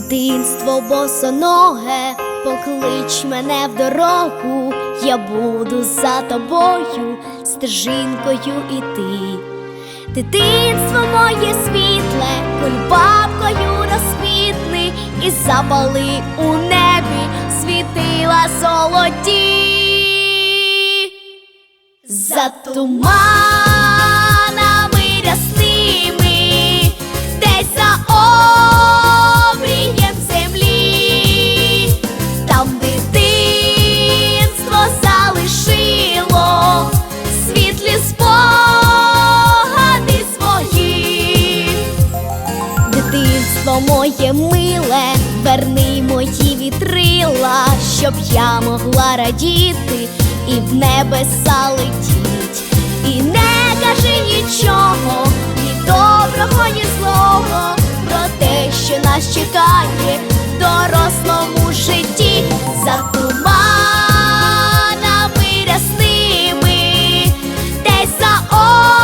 дитинство босоноге, поклич мене в дорогу, я буду за тобою стежинкою іти. Дитинство моє світле, кульбабкою розквітни і запали у небі світила золоті. За туманами моє миле, верни мої вітрила, щоб я могла радіти і в небеса летіть. І не кажи нічого, ні доброго, ні злого, про те, що нас чекає в дорослому житті за туманами рясними, десь за обрієм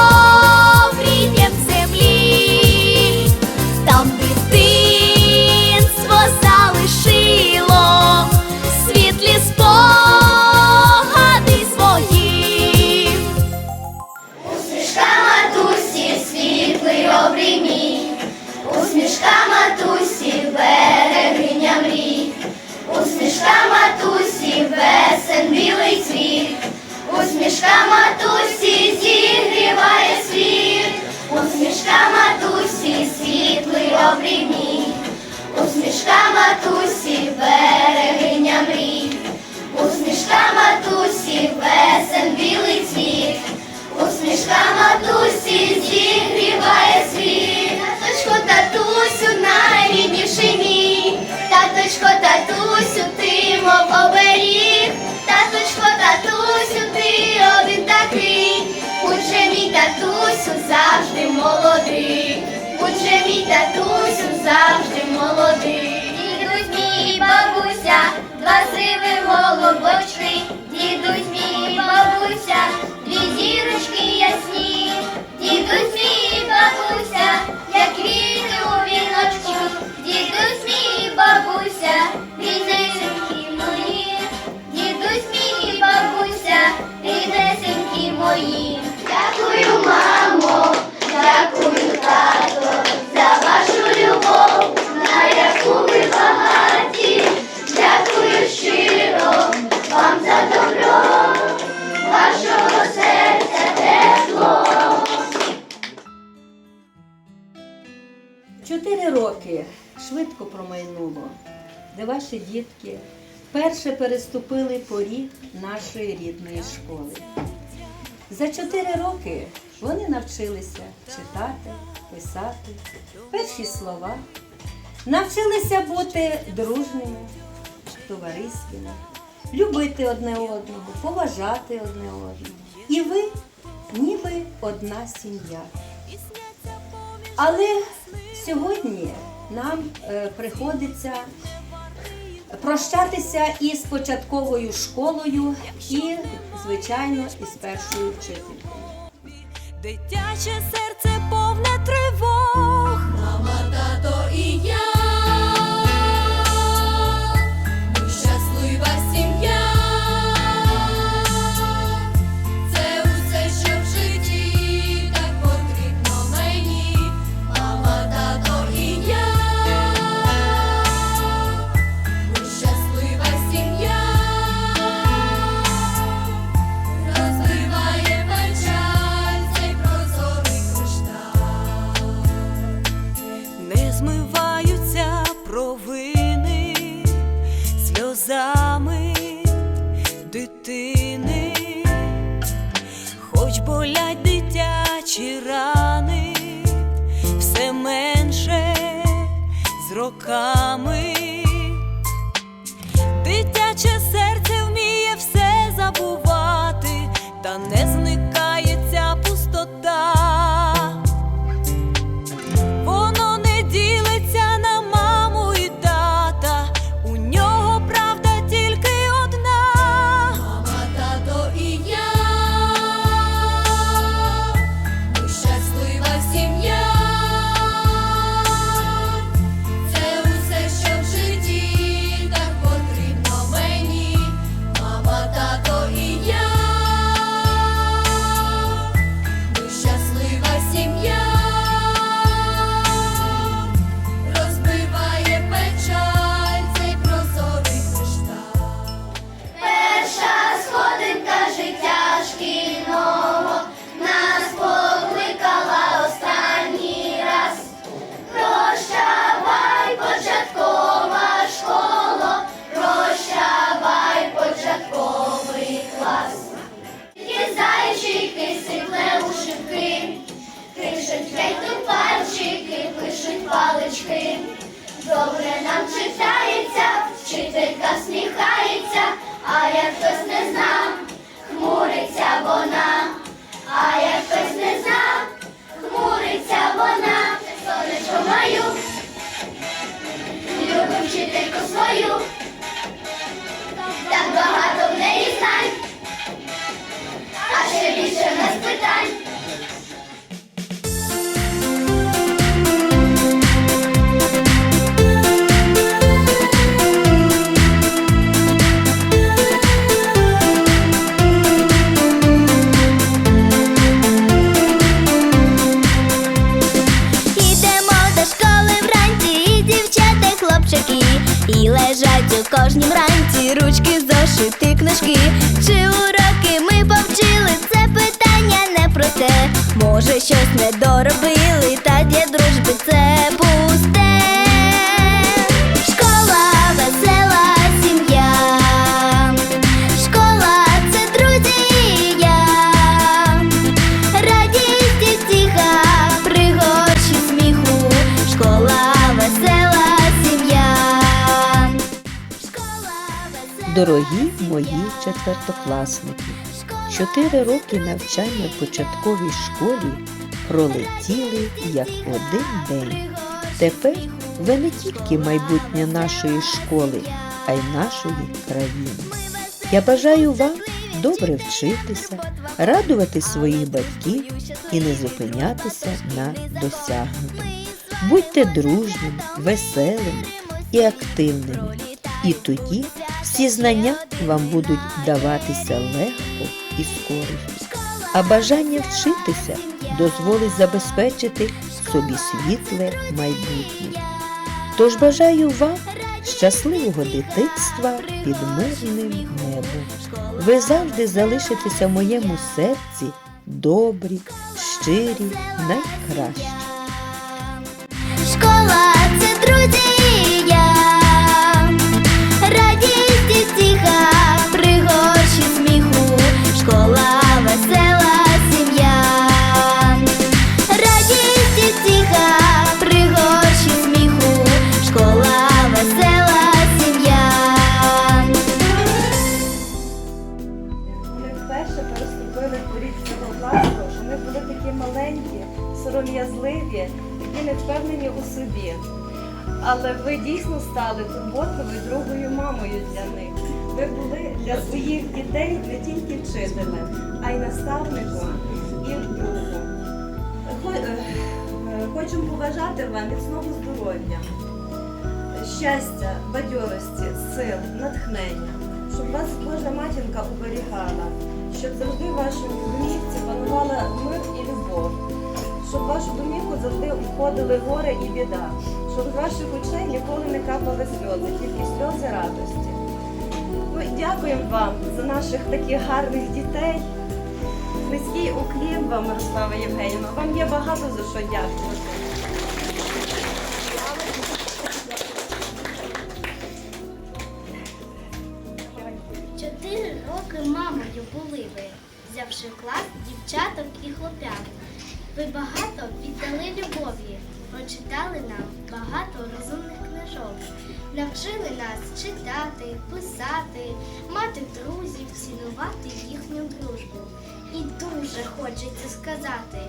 усмішка матусі, весен білий цвіт. Усмішка матусі зігріває світ. Таточко, татусю, найрідніший мій. Таточко, татусю, ти мов оберіг. Таточко, татусю, ти один такий. Будь мій татусю завжди молодий. Будь же мій татусю завжди молодий. Бабуся, два сиви голубочки. Дідусь мій бабуся, де ваші дітки вперше переступили поріг нашої рідної школи. За чотири роки вони навчилися читати, писати перші слова, навчилися бути дружними, товариськими, любити одне одного, поважати одне одного. І ви ніби одна сім'я. Але сьогодні нам е, приходиться прощатися із початковою школою і, звичайно, із першою вчителькою. Дитяче серце повне тривог. Роками. посміхається, а я хтось не знав, хмуриться вона, а я хтось не знав, хмуриться вона. Кожнім ранці ручки, зошити, книжки. Чи уроки ми повчили? Це питання не про те. Може, щось не доробили, Дорогі мої четвертокласники, чотири роки навчання в початковій школі пролетіли як один день. Тепер ви не тільки майбутнє нашої школи, а й нашої країни. Я бажаю вам добре вчитися, радувати своїх батьків і не зупинятися на досягнутому. Будьте дружними, веселими і активними. І тоді всі знання вам будуть даватися легко і з. А бажання вчитися дозволить забезпечити собі світле майбутнє. Тож бажаю вам щасливого дитинства під мирним небом. Ви завжди залишитеся в моєму серці добрі, щирі, найкращі. Сором'язливі, такі невпевнені у собі. Але ви дійсно стали турботливою другою мамою для них. Ви були для своїх дітей не тільки вчителем, а й наставником і другом. Е, Хочемо побажати вам міцного здоров'я, щастя, бадьорості, сил, натхнення, щоб вас Божа матінка оберігала, щоб завжди в вашій домівці панувала мир і любов, щоб в вашу домівку завжди входили горе і біда, щоб з ваших очей ніколи не капали сльози, тільки сльози радості. Ми дякуємо вам за наших таких гарних дітей. Низький уклін вам, Мирослава Євгенівна. Вам є багато за що дякувати. Чотири роки мамою були ви, взявши клас дівчаток і хлоп'ят. Ви багато віддали любові, прочитали нам багато розумних книжок, навчили нас читати, писати, мати друзів, цінувати їхню дружбу. І дуже хочеться сказати,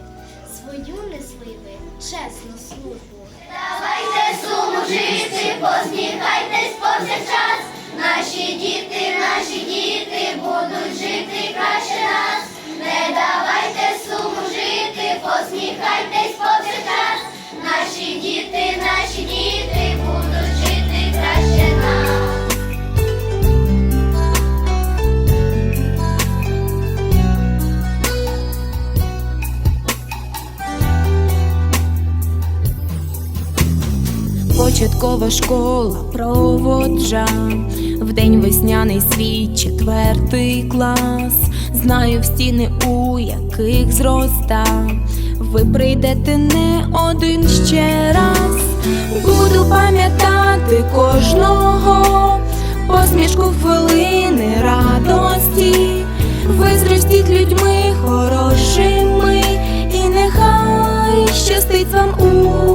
свою несли ви чесну службу. Давайте суму жити, посміхайтесь повсякчас. Наші діти, наші діти будуть жити краще нас. Не давайте суму Початкова школа проводжа в день весняний свій четвертий клас. Знаю в стіни, у яких зроста. Ви прийдете не один ще раз. Буду пам'ятати кожного посмішку хвилини радості. Ви зростіть людьми хорошими, і нехай щастить вам у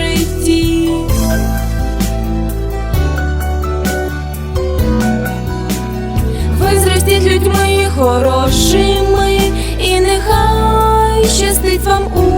хорошими, і нехай щастить вам у